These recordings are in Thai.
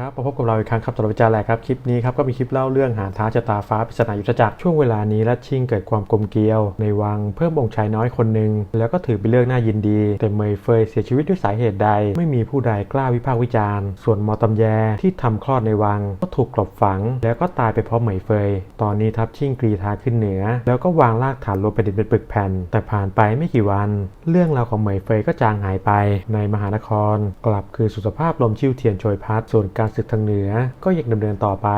ครับมาพบกับเราอีกครั้งครับตลอดวิจารณ์แหละครับ คลิปนี้ครับก็มีคลิปเล่าเรื่องหาท้าชะตาฟ้าปริศนายุทธจักรช่วงเวลานี้และชิงเกิดความกลมเกลียว ในวังเพิ่มองค์ชายน้อยคนหนึ่งแล้วก็ถือเป็นเรื่องน่ายินดี แต่เมยเฟยเสียชีวิตด้วยสาเหตุใด ไม่มีผู้ใดกล้าวิพากษ์วิจารณ์ ส่วนมอตำแยที่ทำคลอดในวัง ก็ถูกกลบฝัง แล้วก็ตายไปพร้อมเหมยเฟย ตอนนี้ทัพชิงกรีธาขึ้นเหนือ แล้วก็วางรากฐานลงไปดินเป็นปึกแผ่น แต่ผ่านไปไม่กี่วัน เรื่องราวของเหมยเฟยก็จางหายไป ในมหานคร กลับคือสุขภาพลมชิวเทียนโชยพัดส่วนการศึกทางเหนือก็ยังดำเนินต่อไป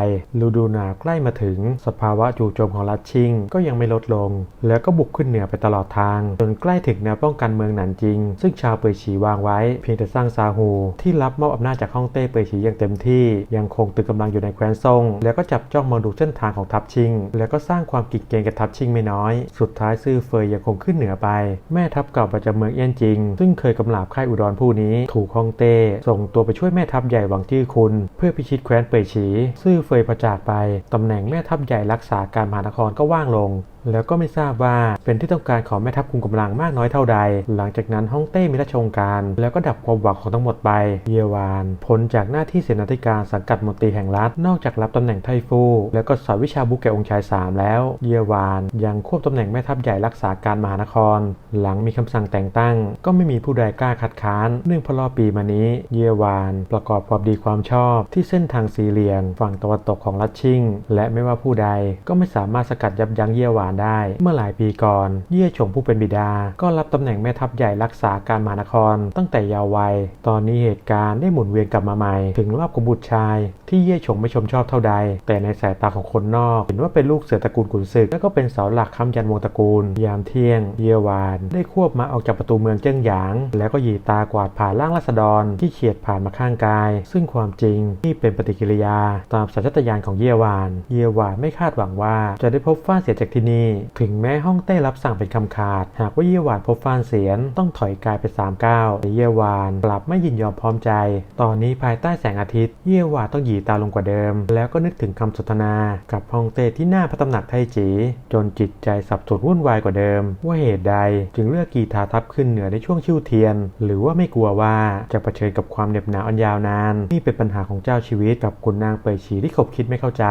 ฤดูหนาวใกล้มาถึง สภาวะจู่โจมของรัชชิงก็ยังไม่ลดลง แล้วก็บุกขึ้นเหนือไปตลอดทาง จนใกล้ถึงแนวป้องกันเมืองหนานจิง ซึ่งชาวเปยฉีวางไว้ เพียงแต่สร้างซาฮูที่รับมอบอำนาจจากฮ่องเต้เปยฉีอย่างเต็มที่ ยังคงตึงกำลังอยู่ในแคว้นซ่ง แล้วก็จับจ้องมองดูเส้นทางของทัพชิง แล้วก็สร้างความกิดเกรงกับทัพชิงไม่น้อย สุดท้ายซื่อเฟยยังคงขึ้นเหนือไป แม่ทัพเก่าประจำเมืองเอี้ยนจิง ซึ่งเคยกำราบค่ายอุดรผู้นี้ ถูกฮ่องเต้ส่งตัวไปช่วยแม่ทัพใหญ่หวังจื้อคุณเพื่อพิชิตแคว้นเปยฉี ซื่อเฟยประจากไปตำแหน่งแม่ทัพใหญ่รักษาการมหานครก็ว่างลง แล้วก็ไม่ทราบว่าเป็นที่ต้องการของแม่ทัพคุมกำลังมากน้อยเท่าใด หลังจากนั้นฮ่องเต้มีราชองการ แล้วก็ดับความหวังของทั้งหมดไป เยวานพ้นจากหน้าที่เสนาธิการสังกัดมนตรีแห่งรัฐ นอกจากรับตำแหน่งไทฟู แล้วก็สอนวิชาบุกแก่องค์ชายสามแล้ว เยวานยังควบตำแหน่งแม่ทัพใหญ่รักษาการมหานคร หลังมีคำสั่งแต่งตั้ง ก็ไม่มีผู้ใดกล้าคัดค้านเนื่องเพราะรอบปีมานี้ เยวานประกอบความดีความชอบ ที่เส้นทางสีเหลียงฝั่งตะวันตกของรัชชิงและไม่ว่าผู้ใดก็ไม่สามารถสกัดยับยั้งเยวานได้ เมื่อหลายปีก่อน เย่ฉงผู้เป็นบิดา ก็รับตำแหน่งแม่ทัพใหญ่รักษาการมหานคร ตั้งแต่ยาววัย ตอนนี้เหตุการณ์ได้หมุนเวียนกลับมาใหม่ ถึงรอบของบุตรชาย ที่เย่ฉงไม่ชมชอบเท่าใด แต่ในสายตาของคนนอก เห็นว่าเป็นลูกเสือตระกูลขุนศึกและก็เป็นเสาหลักค้ำยันวงตระกูล ยามเที่ยง เยวาน ได้ควบมาออกจากประตูเมืองเจิ้งหยาง แล้วก็หยีตากวาดผ่านล่างรัษฎรที่เฉียดผ่านมาข้างกาย ซึ่งความจริงนี่เป็นปฏิกิริยา ตามสัญชาตญาณของเยวานเยวานไม่คาดหวังว่าจะได้พบฟ้าเสียจากที่นี่ถึงแม้ห้องเต้รับสั่งเป็นคำขาด หากว่าเยวานพบฟานเสียนต้องถอยกายไปสามก้าวแต่เยวานกลับไม่ยินยอมพร้อมใจ ตอนนี้ภายใต้แสงอาทิตย์เยวานต้องหยีตาลงกว่าเดิม แล้วก็นึกถึงคำสนทนา กับฮ่องเต้ที่หน้าพระตำหนักไทจีจนจิตใจสับสนวุ่นวายกว่าเดิม ว่าเหตุใดจึงเลือกกีทาทัพขึ้นเหนือในช่วงชิวเทียน หรือว่าไม่กลัวว่าจะเผชิญกับความเหน็บหนาวอันยาวนาน นี่เป็นปัญหาของเจ้าชีวิตกับคุณนางเปยฉีที่ขบคิดไม่เข้าใจ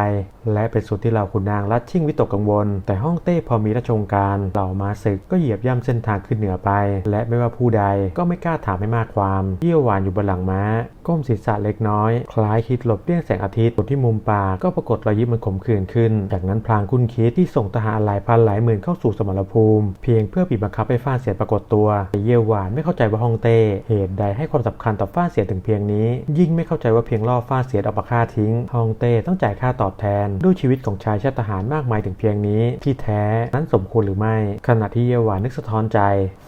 และเป็นส่วนที่เราคุณนางรัดชิ่งวิตกกังวล แต่ฮ่องเต้พอมีราชองการเหล่ามาศึกก็เหยียบย่ำเส้นทางขึ้นเหนือไป และไม่ว่าผู้ใดก็ไม่กล้าถามให้มากความเยี่ยวหวานอยู่บนหลังม้า ก้มศีรษะเล็กน้อย คล้ายคิดหลบเลี่ยงแสงอาทิตย์บนที่มุมปากก็ปรากฏรอยยิ้มมันขมขื่นขึ้น จากนั้นพลางคุ้นคิดที่ส่งทหารหลายพันหลายหมื่นเข้าสู่สมรภูมิ เพียงเพื่อบีบบังคับให้ฟ้าเสียปรากฏตัวเยี่ยวหวานไม่เข้าใจว่าฮ่องเต้เหตุใดให้ความสำคัญต่อฟ้าเสียถึงเพียงนี้ ยิ่งไม่เข้าใจว่าเพียงล่อฟ้าเสียออกมาฆ่าทิ้งฮ่องเต้ต้องจ่ายค่าตอบแทน ด้วยชีวิตของชายชาติทหารมากมายถึงเพียงนี้ ที่แท้นั้นสมควรหรือไม่ ขณะที่เยี่ยวหวานนึกสะท้อนใจ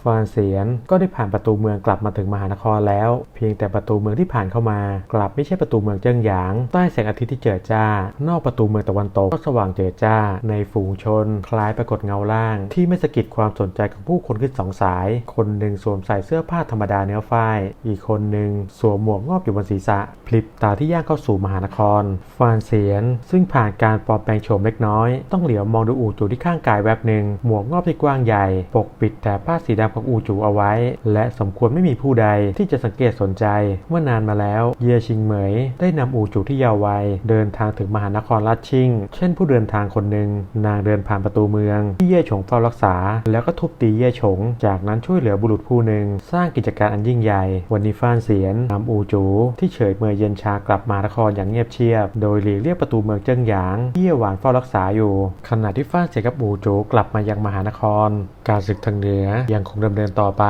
ฟานเสียนก็ได้ผ่านประตูเมืองกลับมาถึงมหานครแล้ว เพียงแต่ประตูเมืองที่ผ่านเข้ามา กลับไม่ใช่ประตูเมืองเจิ้งหยาง ใต้แสงอาทิตย์ที่เจิดจ้า นอกประตูเมืองตะวันตกก็สว่างเจิดจ้า ในฝูงชน คล้ายปรากฏเงาล่าง ที่ไม่สะกิดความสนใจของผู้คนขึ้นสองสาย คนหนึ่งสวมใส่เสื้อผ้าธรรมดาเนื้อฝ้าย อีกคนหนึ่งสวมหมวกงอบอยู่บนศีรษะ พลิบตาที่ย่างเข้าสู่มหานคร ฟานเสียน ซึ่งผ่านการปลอมแปลงโฉมเล็กน้อย ต้องเหลียวมองดูอู่จูที่ข้างกายแวบหนึ่ง หมวกงอบที่กว้างใหญ่ ปกปิดแต่ผ้าสีดำของอู่จูเอาไว้ และสมควรไม่มีผู้ใดที่จะสังเกตสนใจเมื่อนานมาแล้วเยชิงเหมย ได้นำอู่จูที่ยาววัย เดินทางถึงมหานครลัดชิง เช่นผู้เดินทางคนหนึ่งนางเดินผ่านประตูเมือง ที่เย่ฉงเฝ้ารักษา แล้วก็ทุบตีเย่ฉง จากนั้นช่วยเหลือบุรุษผู้หนึ่ง สร้างกิจการอันยิ่งใหญ่ วันนี้ฟ้านเสียนนำอู่จูที่เฉยเมยเย็นชากลับมานครอย่างเงียบเชียบ โดยหลีกเลี่ยงประตูเมืองเจิ้งหยางที่เย่หวานเฝ้ารักษาอยู่ ขณะที่ฟ้านเสียนกับอู่จูกลับมายังมหานคร การศึกทางเหนือยังคงดำเนินต่อไป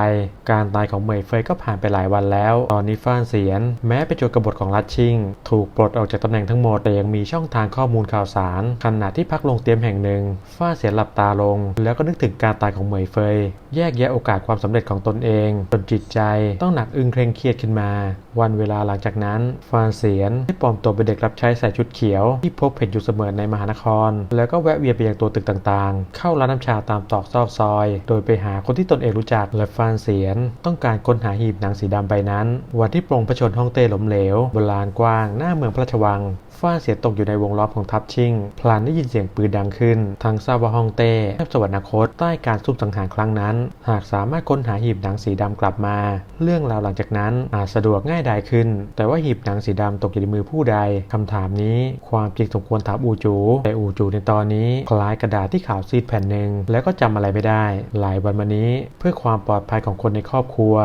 การตายของเหมยเฟยก็ผ่านไปหลายวันแล้ว ตอนนี้ฟ้านเสียนแม้เป็นโจรกบฏของรัชชิง ถูกปลดออกจากตำแหน่งทั้งหมด แต่ยังมีช่องทางข้อมูลข่าวสาร ขณะที่พักลงเตรียมแห่งหนึ่งฟ้าเสียนหลับตาลง แล้วก็นึกถึงการตายของเหมยเฟย แยกแยะโอกาสความสำเร็จของตนเอง จนจิตใจต้องหนักอึ้งเคร่งเครียดขึ้นมา วันเวลาหลังจากนั้นฟานเสียนได้ปลอมตัวเป็นเด็กรับใช้ใส่ชุดเขียว ที่พบเห็นอยู่เสมอในมหานคร แล้วก็แวะเวียนไปยังตัวตึกต่างๆ เข้าร้านน้ำชาตามตอกซอกซอย โดยไปหาคนที่ตนเองรู้จักและฟานเสียน ต้องการค้นหาหีบหนังสีดำใบนั้น วันที่ปรงพระชนฮ่ององเต้ล้มเหลวบนลานกว้าง หน้าเมืองพระราชวังฟ้าเสียตกอยู่ในวงล้อมของทัพชิง พลานได้ยินเสียงปืนดังขึ้นทั้งทราบว่าฮ่องเต้แทบสวรรคตใต้การซุ่มสังหารครั้งนั้น หากสามารถค้นหาหีบหนังสีดำกลับมา เรื่องราวหลังจากนั้นอาจสะดวกง่ายดายขึ้น แต่ว่าหีบหนังสีดำตกอยู่ในมือผู้ใดคำถามนี้ ความจริงสมควรถามอูจู แต่อูจูในตอนนี้คล้ายกระดาษที่ขาวซีดแผ่นหนึ่งแล้วก็จำอะไรไม่ได้ หลายวันมานี้ เพื่อความปลอดภัยของคนในครอบครัว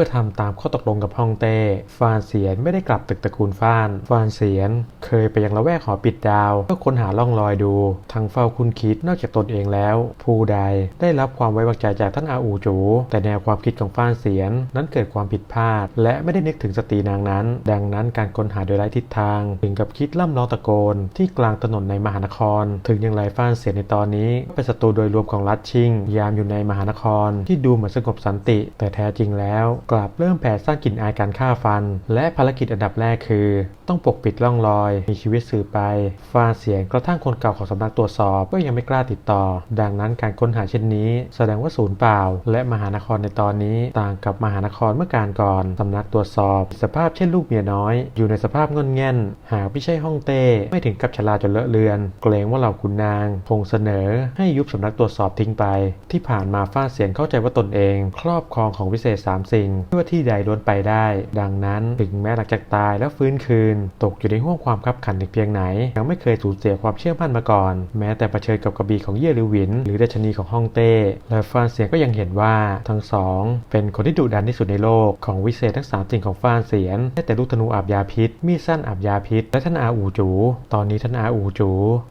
พื่อทำตามข้อตกลงกับฮ่องเต้ฟานเสียนไม่ได้กลับตึกตระกูลฟานฟานเสียน เคยไปยังละแวกหอปิดดาว เพื่อค้นหาล่องรอยดูทั้งเฝ้าคุณคิดนอกจากตนเองแล้ว ผู้ใดได้รับความไว้วางใจจากท่านอาอูจู แต่แนวความคิดของฟานเสียน นั้นเกิดความผิดพลาด และไม่ได้นึกถึงสตรีนางนั้น ดังนั้นการค้นหาโดยไร้ทิศทาง ถึงกับคิดล่ำร้องตะโกน ที่กลางถนนในมหานคร ถึงอย่างไรฟานเสียนในตอนนี้ก็เป็นศัตรูโดยรวมของรัฐชิง ยามอยู่ในมหานคร ที่ดูเหมือนสงบสันติ แต่แท้จริงแล้วกลับเริ่มแผ่สร้ากลิ่นอายการฆ่าฟัน และภารกิจอันดับแรกคือ ต้องปกปิดร่องรอย มีชีวิตสื่อไปฟาเสียงกระทั่งคนเก่าของสำนักตรวจสอบก็ยังไม่กล้าติดต่อ ดังนั้นการค้นหาเช่นนี้ แสดงว่าศูนย์เปล่า และมหานครในตอนนี้ต่างกับมหานครเมื่อการก่อนสำนักตรวจสอบ สภาพเช่นลูกเมียน้อย อยู่ในสภาพงอนแง่น หากไม่ใช่ห้องเต้ไม่ถึงกับชราจนเลอะเลือน เกรงว่าเหล่าขุนนาง คงเสนอ ให้ยุบสำนักตรวจสอบทิ้งไป ที่ผ่านมาฟาเสียงเข้าใจว่าตนเอง ครอบครองของวิเศษสามสิ่งไม่ว่าที่ใดล้วนไปได้ ดังนั้นถึงแม้หลังจากตายแล้วฟื้นคืน ตกอยู่ในห่วงความคับขันถึงเพียงไหน ยังไม่เคยสูญเสียความเชื่อมั่นมาก่อน แม้แต่เผชิญกับกระบี่ของเย่หรือหวิน หรือเดชนีของฮ่องเต้และฟานเสียงก็ยังเห็นว่าทั้งสองเป็นคนที่ดุดันที่สุดในโลกของวิเศษทั้งสามสิ่งของฟานเสียนได้แต่ลูกธนูอาบยาพิษ มีดสั้นอาบยาพิษ และท่านอาอูจู ตอนนี้ท่านอาอูจู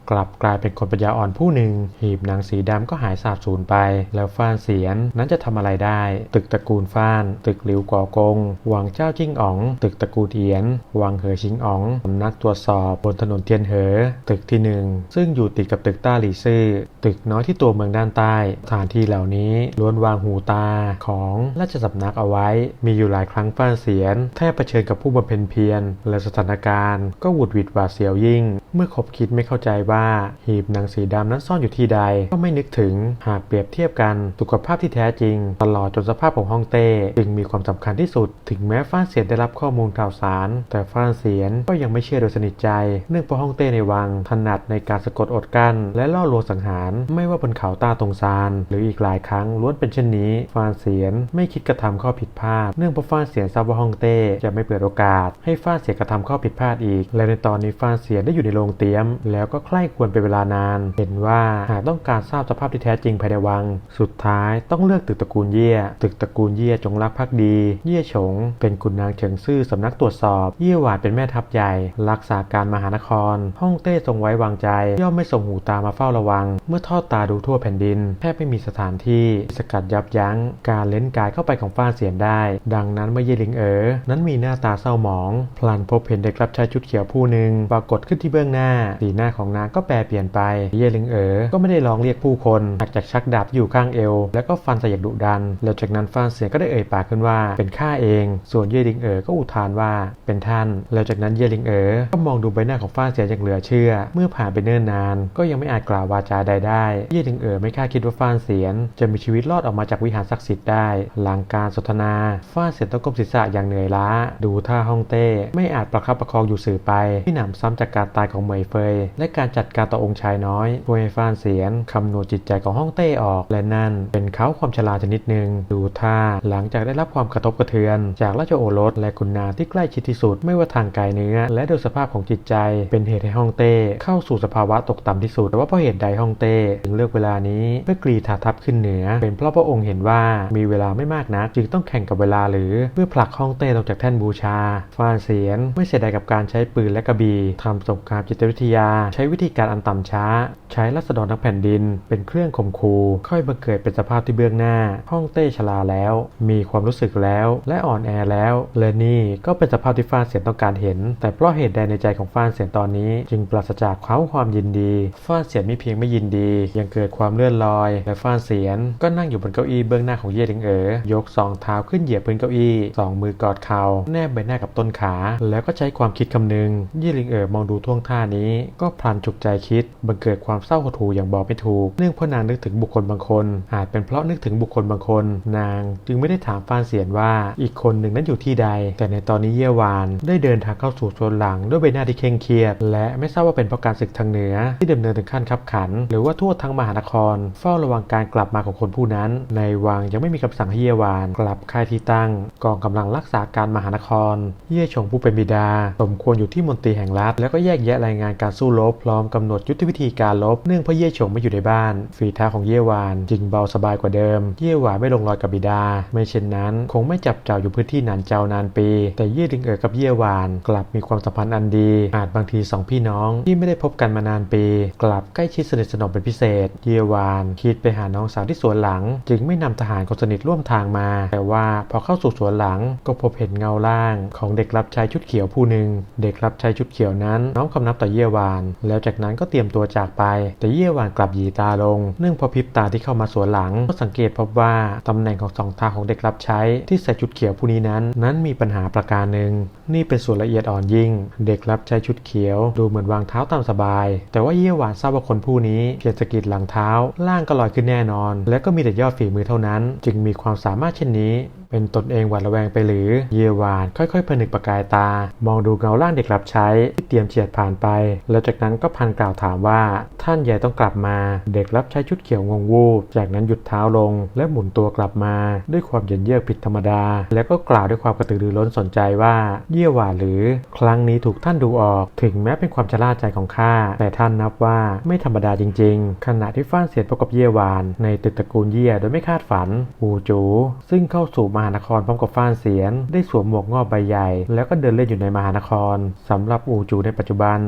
กลับกลายเป็นคนปัญญาอ่อนผู้หนึ่ง หีบหนังสีดำก็หายสาบสูญไป แล้วฟานเสียนนั้นจะทำอะไรได้ ตึกตระกูลฟานตึกหลิวก่อกง วังเจ้าจิ้งอ๋อง ตึกตะกูเอียน วังเหอชิงอ๋องสำนักตรวจสอบบนถนนเทียนเหอ ตึกที่หนึ่งซึ่งอยู่ติดกับตึกต้าหลี่ซื่อ ตึกน้อยที่ตัวเมืองด้านใต้ สถานที่เหล่านี้ล้วนวางหูตาของราชสำนักเอาไว้ มีอยู่หลายครั้งฟ้านเสียน แทบเผชิญกับผู้บำเพ็ญเพียร และสถานการณ์ ก็หวุดหวิดหวาดเสียวยิ่ง เมื่อคบคิดไม่เข้าใจว่าหีบหนังสีดำนั้นซ่อนอยู่ที่ใด ก็ไม่นึกถึง หากเปรียบเทียบกัน สุขภาพที่แท้จริง ตลอดจนสภาพของฮ่องเต้จึงมีความสำคัญที่สุด ถึงแม้ฟานเสียนได้รับข้อมูลข่าวสาร แต่ฟานเสียนก็ยังไม่เชื่อโดยสนิทใจ เนื่องเพราะฮ่องเต้ในวังถนัดในการสะกดอดกั้นและล่อลวงสังหาร ไม่ว่าบนเขาตาตรงซาน หรืออีกหลายครั้งล้วนเป็นเช่นนี้ ฟานเสียนไม่คิดกระทำข้อผิดพลาด เนื่องเพราะฟานเสียนทราบว่าฮ่องเต้จะไม่เปิดโอกาส ให้ฟานเสียนกระทำข้อผิดพลาดอีก และในตอนนี้ฟานเสียนได้อยู่ในโรงเตรียม แล้วก็ใคร่ควรเป็นเวลานาน เห็นว่าหากต้องการทราบสภาพที่แท้จริงภายในวัง สุดท้ายต้องเลือกตึกตระกูลเย่ตึกตระกูลเย่จงรักภักดี เย่ฉง เป็นขุนนางเฉิงซื่อสำนักตรวจสอบ เย่หวาดเป็นแม่ทัพใหญ่ รักษาการมหานครฮ่องเต้ทรงไว้วางใจ ย่อมไม่ส่งหูตามาเฝ้าระวัง เมื่อทอดตาดูทั่วแผ่นดิน แทบไม่มีสถานที่สกัดยับยั้ง การเล่นกายเข้าไปของฟ้านเสียนได้ ดังนั้นเมื่อเย่หลิงเอ๋อ นั้นมีหน้าตาเศร้าหมอง พลันพบเห็นเด็กรับใช้ชุดเขียวผู้หนึ่งปรากฏขึ้นที่เบื้องหน้า สีหน้าของนางก็แปรเปลี่ยนไป เย่หลิงเอ๋อ ก็ไม่ได้ร้องเรียกผู้คนหักจากชักดาบอยู่ข้างเอว แล้วก็ฟันใส่อย่างดุดัน แล้วจากนั้นฟ้านเสียนก็ได้เอ่ยปากขึ้นว่าเป็นข้าเอง ส่วนเย่ลิงเอ๋อก็อุทานว่าเป็นท่าน แล้วจากนั้นเย่ลิงเอ๋อก็มองดูใบหน้าของฟ้านเสียอย่างเหลือเชื่อ เมื่อผ่านไปเนิ่นนาน ก็ยังไม่อาจกล่าววาจาใดได้ เย่ลิงเอ๋อไม่คาดคิดว่าฟ้านเสียน จะมีชีวิตรอดออกมาจากวิหารศักดิ์สิทธิ์ได้ หลังการสนทนา ฟ้านเสียนต้องก้มศีรษะอย่างเหนื่อยล้า ดูท่าฮ่องเต้ ไม่อาจประคับประคองอยู่สื่อไปที่หนำซ้ำจากการตายของเหมยเฟย และการจัดการต่อองค์ชายน้อยช่วยให้ฟ้านเสียนคำนวณจิตใจของฮ่องเต้ออก และนั่นเป็นเขาความชราชนิดหนึ่งดูท่าหลังจากได้รับความกระทบกระเทือน จากราชโอรสและคุณนางที่ใกล้ชิดที่สุดไม่ว่าทางกายเนื้อ และโดยสภาพของจิตใจ เป็นเหตุให้ฮ่องเต้เข้าสู่สภาวะตกต่ำที่สุดแต่ว่าเพราะเหตุใดฮ่องเต้ถึงเลือกเวลานี้เพื่อกรีธาทัพขึ้นเหนือ เป็นเพราะพระองค์เห็นว่ามีเวลาไม่มากนักจึงต้องแข่งกับเวลาหรือเพื่อผลักฮ่องเต้ลงจากแท่นบูชาฟานเสียนไม่เสียดายกับการใช้ปืนและกระบี่ทำสงครามจิตวิทยา ใช้วิธีการอันต่ำช้า ใช้รัษฎรทั้งแผ่นดิน เป็นเครื่องข่มขู่ค่อยบังเกิดเป็นสภาพที่เบื้องหน้าฮ่องเต้ชราแล้ว มีความรู้สึกสึกแล้ว และอ่อนแอแล้ว และนี่ก็เป็นสภาพที่ฟ้านเสียนต้องการเห็น แต่เพราะเหตุใดในใจของฟ้านเสียนตอนนี้ จึงปราศจากความความยินดีฟ้านเสียนไม่เพียงไม่ยินดี ยังเกิดความเลื่อนลอย และฟ้านเสียนก็นั่งอยู่บนเก้าอี้เบื้องหน้าของเย่หลิงเอ๋อยกสองเท้าขึ้นเหยียบพื้นเก้าอี้สองมือกอดเข่าแนบใบหน้ากับต้นขา แล้วก็ใช้ความคิดคำนึง เย่หลิงเอ๋อมองดูท่วงท่านี้ ก็พลันฉุกใจคิดบังเกิดความเศร้าหดหู่อย่างบอกไม่ถูก เนื่องเพราะนางนึกถึงบุคคลบางคน อาจเป็นเพราะนึกถึงบุคคลบางคน นางจึงไม่ได้ถามฟานเสียนว่าอีกคนหนึ่งนั้นอยู่ที่ใด แต่ในตอนนี้เย่หวานได้เดินทางเข้าสู่โซนหลังด้วยใบหน้าที่เคร่งเครียด และไม่ทราบว่าเป็นเพราะการศึกทางเหนือที่ดำเนินถึงขั้นขับขัน หรือว่าทั่วทั้งมหานคร เฝ้าระวังการกลับมาของคนผู้นั้น ในวังยังไม่มีคำสั่งให้เย่หวาน กลับค่ายที่ตั้งกองกำลังรักษาการมหานคร เย่ชงผู้เป็นบิดา สมควรอยู่ที่มณฑรีแห่งรัฐ แล้วก็แยกแยะรายงานการสู้รบพร้อมกำหนดยุทธวิธีการรบเนื่องเพราะเย่ชงไม่อยู่ในบ้าน ฝีเท้าของเย่วานจึงเบาสบายกว่าเดิม เย่หวานไม่ลงรอยกับบิดา ไม่เช่นนั้นคงไม่จับเจ้าอยู่พื้นที่นานเจ้านานปี แต่เย่ดิงเอ๋อกับเย่หวาน กลับมีความสัมพันธ์อันดี อาจบางทีสองพี่น้องที่ไม่ได้พบกันมานานปี กลับใกล้ชิดสนิทสนมเป็นพิเศษ เย่หวานคิดไปหาน้องสาวที่สวนหลัง จึงไม่นำทหารคนสนิทร่วมทางมา แต่ว่าพอเข้าสู่สวนหลังก็พบเห็นเงาล่าง ของเด็กรับใช้ชุดเขียวผู้หนึ่งเด็กรับใช้ชุดเขียวนั้นน้อมคำนับต่อเย่หวาน แล้วจากนั้นก็เตรียมตัวจากไป แต่เย่หวานกลับหยีตาลง เนื่องพอพิบตาที่เข้ามาสวนหลังก็สังเกตพบว่าตำแหน่งของสองตาของเด็กรับใช้ที่ใส่ชุดเขียวผู้นี้นั้น นั้นมีปัญหาประการหนึ่ง นี่เป็นส่วนละเอียดอ่อนยิ่ง เด็กรับใช้ชุดเขียวดูเหมือนวางเท้าตามสบาย แต่ว่าเย่หวานทราบว่าคนผู้นี้เพียงสะกิดหลังเท้าล่างก็ลอยขึ้นแน่นอน และก็มีแต่ยอดฝีมือเท่านั้น จึงมีความสามารถเช่นนี้เป็นตนเองหวาดระแวงไปหรือ เยหวานค่อยๆผนึกประกายตา มองดูเงาล่างเด็กรับใช้ที่เตรียมเฉียดผ่านไป แล้วจากนั้นก็พันกล่าวถามว่า ท่านใหญ่ต้องกลับมา เด็กรับใช้ชุดเขียวงงวูบ จากนั้นหยุดเท้าลง และหมุนตัวกลับมา ด้วยความเย็นเยือกผิดธรรมดา แล้วก็กล่าวด้วยความกระตือรือร้นสนใจว่า เยี่ยวานหรือ ครั้งนี้ถูกท่านดูออก ถึงแม้เป็นความชะล่าใจของข้า แต่ท่านนับว่าไม่ธรรมดาจริง ๆ ขณะที่ฟ้านเสียนพบกับเยี่ยวาน ในตึกตระกูลเยี่ยโดยไม่คาดฝันอูจู ซึ่งเข้าสู่มหานครพร้อมกับฟ้านเสียน ได้สวมหมวกงอบใบใหญ่ แล้วก็เดินเล่นอยู่ในมหานครสำหรับอูจูในปัจจุบัน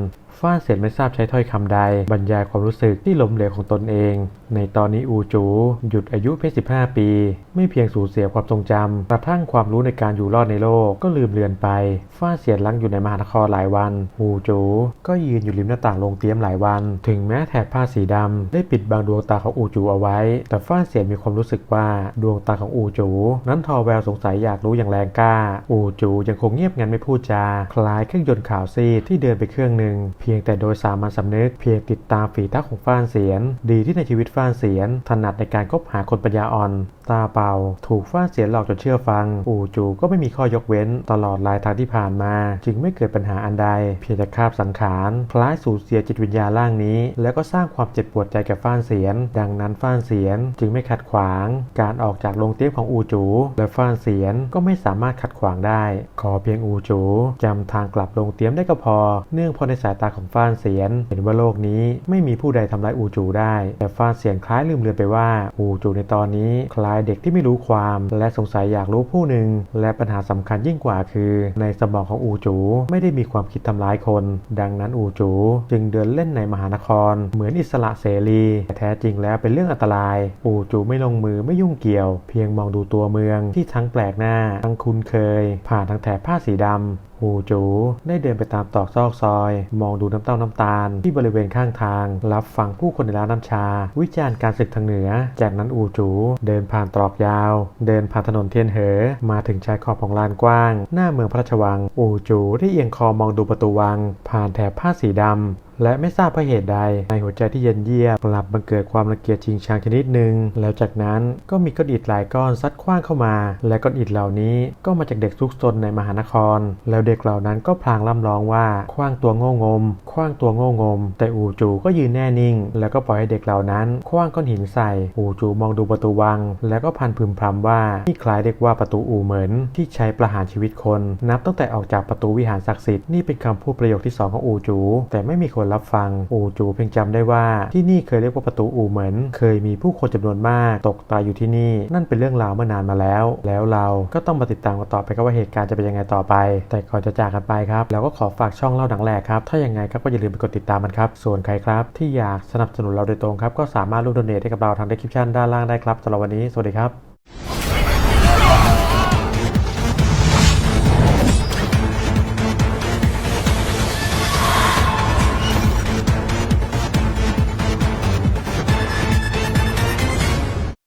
ฟ้านเสียนไม่ทราบใช้ถ้อยคำใด บรรยายความรู้สึกที่ล้มเหลวของตนเอง ในตอนนี้อูจู หยุดอายุเพียง15 ปี ไม่เพียงสูญเสียความทรงจำกระทั่งความรู้ในการอยู่รอดในโลกก็ลืมเลือนไปฟ้านเสียนลังอยู่ในมหานครหลายวัน อูจู ก็ยืนอยู่ริมหน้าต่างโรงเตรียมหลายวัน ถึงแม้แถบผ้าสีดำได้ปิดบังดวงตาของอูจูเอาไว้ แต่ฟ้านเสียนมีความรู้สึกว่าดวงตาของอูจู นั้นทอแววสงสัยอยากรู้อย่างแรงกล้า อูจูยังคงเงียบงันไม่พูดจา คล้ายเครื่องยนต์ข่าวซีที่เดินไปเครื่องหนึ่งเพียงแต่โดยสามัญสำนึก เพียงติดตามฝีท้าของฟ้านเสียน ดีที่ในชีวิตฟ้านเสียน ถนัดในการคบหาคนปัญญาอ่อน ตาเปล่า ถูกฟ้านเสียนหลอกจนเชื่อฟัง อูจูก็ไม่มีข้อยกเว้น ตลอดลายทางที่ผ่านมา จึงไม่เกิดปัญหาอันใด เพียงแต่คาบสังขารคล้ายสูญเสียจิตวิญญาณร่างนี้ แล้วก็สร้างความเจ็บปวดใจแก่ฟ้านเสียน ดังนั้นฟ้านเสียนจึงไม่ขัดขวาง การออกจากโรงเตี้ยมของอูจู และฟ้านเสียนก็ไม่สามารถขัดขวางได้ ขอเพียงอูจูจำทางกลับโรงเตี้ยมได้ก็พอ เนื่องเพราะในสายตาของฟ้านเสียน เห็นว่าโลกนี้ไม่มีผู้ใดทำร้ายอูจูได้ แต่ฟ้านเสียนคล้ายลืมเลือนไปว่า อูจูในตอนนี้คล้ายเด็กที่ไม่รู้ความ และสงสัยอยากรู้ผู้หนึ่ง และปัญหาสำคัญยิ่งกว่าคือ ในสมองของอูจูไม่ได้มีความคิดทำร้ายคน ดังนั้นอูจูจึงเดินเล่นในมหานคร เหมือนอิสระเสรีแต่แท้จริงแล้วเป็นเรื่องอันตราย อูจูไม่ลงมือไม่ยุ่งเกี่ยว เพียงมองดูตัวเมืองที่ทั้งแปลกหน้าทั้งคุ้นเคย ผ่านทางแถบผ้าสีดำ หูจูได้เดินไปตามตอกซอกซอย มองดูน้ำเต้าน้ำตาล ที่บริเวณข้างทาง รับฟังผู้คนในร้านน้ำชา วิจารณ์การศึกทางเหนือ จากนั้นอูจู เดินผ่านตรอกยาว เดินผ่านถนนเทียนเหอ มาถึงชายขอบของลานกว้าง หน้าเมืองพระราชวัง อูจูได้เอียงคอมองดูประตูวัง ผ่านแถบผ้าสีดำ และไม่ทราบเพราะเหตุใด ในหัวใจที่เย็นเยียบกลับบังเกิดความรังเกียจชิงชังชนิดหนึ่งแล้วจากนั้นก็มีก้อนอิฐหลายก้อนซัดคว้างเข้ามา และก้อนอิฐเหล่านี้ก็มาจากเด็กซุกซนในมหานคร แล้วเด็กเหล่านั้นก็พลางล่ำร้องว่าคว้างตัวโง่งมคว้างตัวโง่งม แต่อูจูก็ยืนแน่นิ่ง แล้วก็ปล่อยให้เด็กเหล่านั้นคว้างก้อนหินใส่ อูจูมองดูประตูวัง แล้วก็พันพึมพำว่านี่คล้ายเรียกว่าประตูอูเหมินที่ใช้ประหารชีวิตคน นับตั้งแต่ออกจากประตูวิหารศักดิ์สิทธิ์นี่เป็นคำพูดประโยคที่สองของอูจู แต่ไม่มีคนรับฟัง อูจูเพียงจำได้ว่า ที่นี่เคยเรียกว่าประตูอูเหมินเคยมีผู้คนจำนวนมากตกตายอยู่ที่นี่ นั่นเป็นเรื่องราวเมื่อนานมาแล้ว แล้วเราก็ต้องมาติดตามกันต่อไปครับว่าเหตุการณ์จะเป็นยังไงต่อไป แต่ก่อนจะจากกันไปครับเราก็ขอฝากช่องเล่าหนังแหลกครับถ้าอยังไงครับก็อย่าลืมไปกดติดตามมันครับส่วนใครครับ ที่อยากสนับสนุนเราโดยตรงครับก็สามารถร่วมโดเนทให้กับเราทาง description ด้านล่างได้ครับสำหรับวันนี้สวัสดีครับ